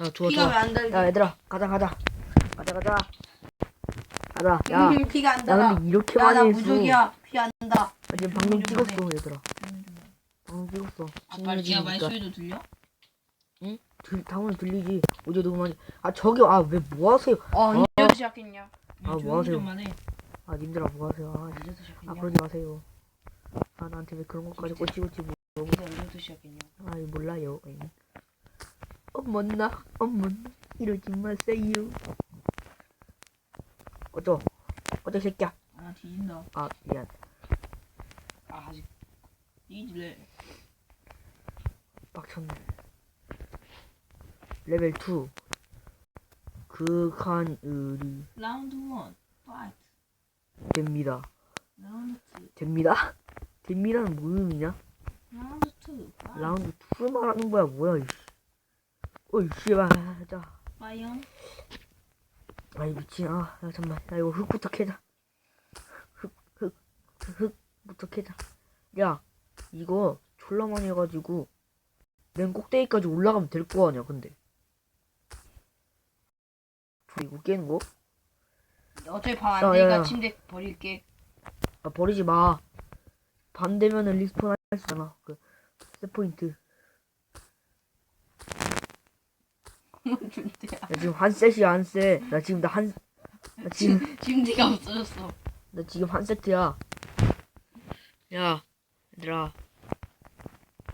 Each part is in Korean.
야 좋아 피가 좋아 왜안 달지? 야 얘들아 가자 가자 가자 가자 가자 야, 음, 피가 안야 달아. 근데 이렇게 야, 나 많이 했어 무적이야. 피안 다. 아, 지금 방금 좀 찍었어 많이 얘들아 방금 찍었어 아빠 네가 찍으니까. 말소리도 들려? 들, 당연히 들리지 어제 너무 많이 아 저기 아 왜 뭐하세요 어, 언제부터 시작했냐? 아, 뭐 하세요? 좀만 해. 아 님들아 뭐하세요 아, 언제부터 시작했냐? 아 그러지 마세요 아 나한테 왜 그런 것까지 꼬치꼬치 뭐 언제부터 시작했냐? 아이 몰라요 에이. 어머나 어머나 이러지 마세요 어쩌 어쩌 새끼야 아, 뒤진다. 아 미안 아, 아직 뒤질래. 빡쳤네 레벨 2 극한 의리 라운드 1. 파이트. 됩니다 라운드 2. 됩니다 됩니다는 무슨 의미냐 라운드 2. 파이트. 라운드 2를 말하는 거야 뭐야 이씨 어이 씨발 자. 파이어. 아이 미친 아 야, 잠만. 야 이거 흙부터 캐자. 흙흙 흙부터 캐자. 야 이거 졸라 많이 해가지고 맨 꼭대기까지 올라가면 될 거 아니야 근데. 저 이거 깨는 거? 어차피 밤안 야, 야, 되니까 야. 침대 버릴게. 아 버리지 마. 반대면은 리스폰 할 수 있잖아. 그 세포인트 준대야. 야 지금 한 셋이야 한셋나 지금 나 한 나 지금 침대가 없어졌어. 나 지금 한 세트야. 야, 얘들아.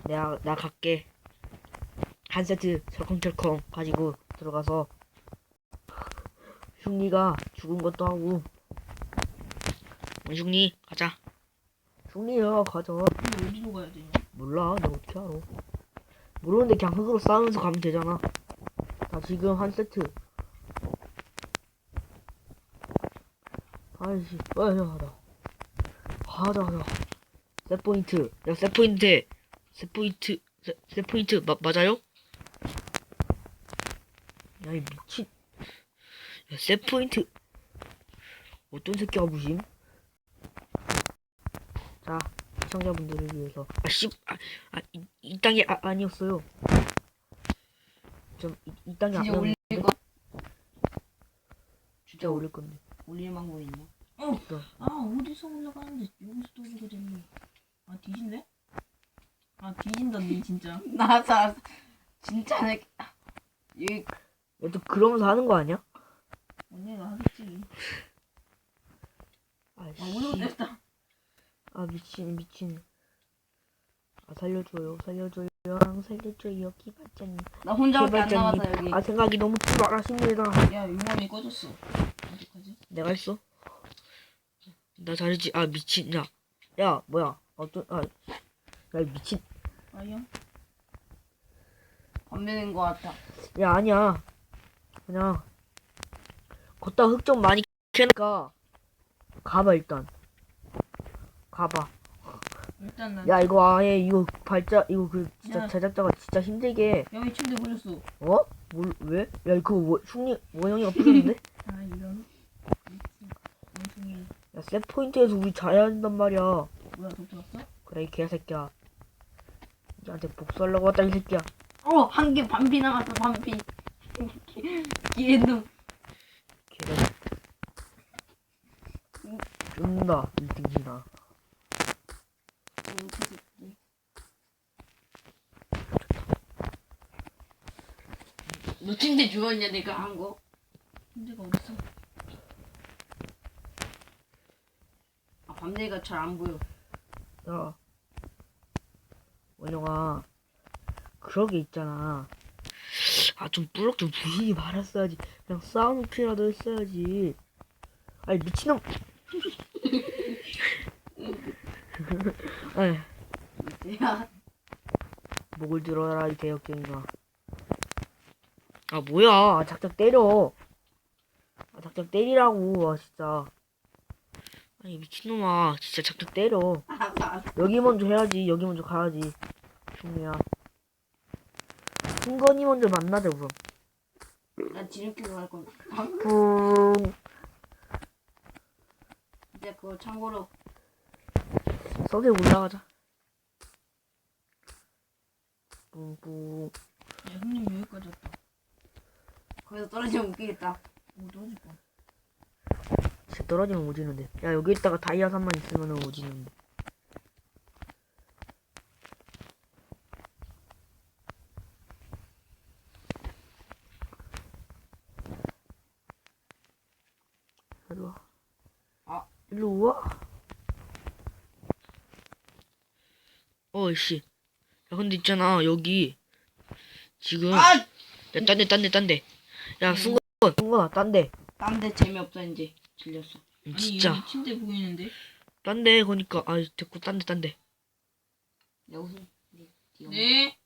내가, 나 갈게. 한 세트 철컹철컹 가지고 들어가서 흉리가 죽은 것도 하고. 흉리, 가자. 흉리야, 가자. 근데 어디로 가야 되냐? 몰라, 내가 어떻게 알아. 모르는데 그냥 흙으로 싸우면서 가면 되잖아. 나 지금 한 세트. 아이씨, 아, 야, 나. 하자, 하자. 세포인트. 야, 세 포인트. 세 포인트. 세, 세 포인트, 마, 맞아요? 야, 이 미친. 야, 세 포인트. 어떤 새끼가 부심? 자, 시청자분들을 위해서. 아, 씨, 아, 아, 이, 이 땅이 아, 아니었어요. 좀, 이, 이 땅이 진짜. 올릴 거 진짜 올릴 건데. 올릴 방법 있냐? 어. 있어. 아 어디서 올라가는데 여기서 또 오게 되네. 아 뒤진대? 아 뒤진다 니 진짜. 나사 진짜 내. 얘 야, 또 그러면서 하는 거 아니야? 언니가 하겠지. 아, 아 씨. 올라오겠다. 아, 미친, 미친. 아, 살려줘요, 살려줘요, 살려줘요, 기발자님. 나 혼자밖에 안 개발자님. 남았다 여기. 아, 생각이 너무 불안하십니다. 야 용암이 꺼졌어. 어떡하지? 내가 했어? 나 잘했지. 아, 미친, 야. 야, 뭐야. 어떤, 아, 야, 이 미친. 아야. 건배는 거 같다. 야, 아니야. 그냥, 걷다 흙 좀 많이 캐니까, 가봐, 일단. 가봐. 일단 난 야, 이거 아예, 이거 발자, 이거 그, 진짜 야. 제작자가 진짜 힘들게, 여기 침대 버렸어. 어? 뭘, 왜? 야, 그거 뭐, 흉리, 원영이가 부셨는데? 아 이런. 미친. 멍청이. 야, 셋 포인트에서 우리 자야 한단 말이야. 뭐야 독터 왔어? 그래, 이 개새끼야. 니한테 복수하려고 왔다, 이 새끼야. 어, 한 개 반피 남았어, 반피. 기회도. 개가. 죽는다, 1등이나. 너 침대 주웠냐, 내가 한 거? 침대가 어딨어? 아, 밤내가 잘 안 보여. 야. 원영아. 그러게 있잖아. 아, 좀 뿌럭 좀 부시지 말았어야지. 그냥 싸우는 피라도 했어야지. 아니, 미친놈. 에이, 야, 목을 들어라, 이 개역쟁이가. 아, 뭐야. 아, 작작 때려. 아, 작작 때리라고, 아, 진짜. 아니, 미친놈아. 진짜 작작 때려. 여기 먼저 해야지. 여기 먼저 가야지. 종이야. 승건이 먼저 만나자, 우선. 나 지름길로 갈 건데. 뿡. 이제 그거 참고로. 석에 올라가자. 뿡뿡. 야, 형님 여기까지 왔다. 떨어지면 웃기겠다. 오 떨어질 뻔. 진짜 떨어지면 오지는데. 야, 여기다가 다이아 산만 있으면 오지는데. 일로 와. 아. 일로 와. 어이씨. 야, 근데 있잖아, 여기. 지금. 아! 야, 딴 데, 딴 데, 딴 데. 야, 순간, 순간아, 딴 데. 딴 데 재미없어 이제. 질렸어. 음, 아니 진짜. 여기 침대 보이는데? 딴 데, 그니까. 아, 됐고, 딴 데, 딴 데. 내 옷은 네. 네.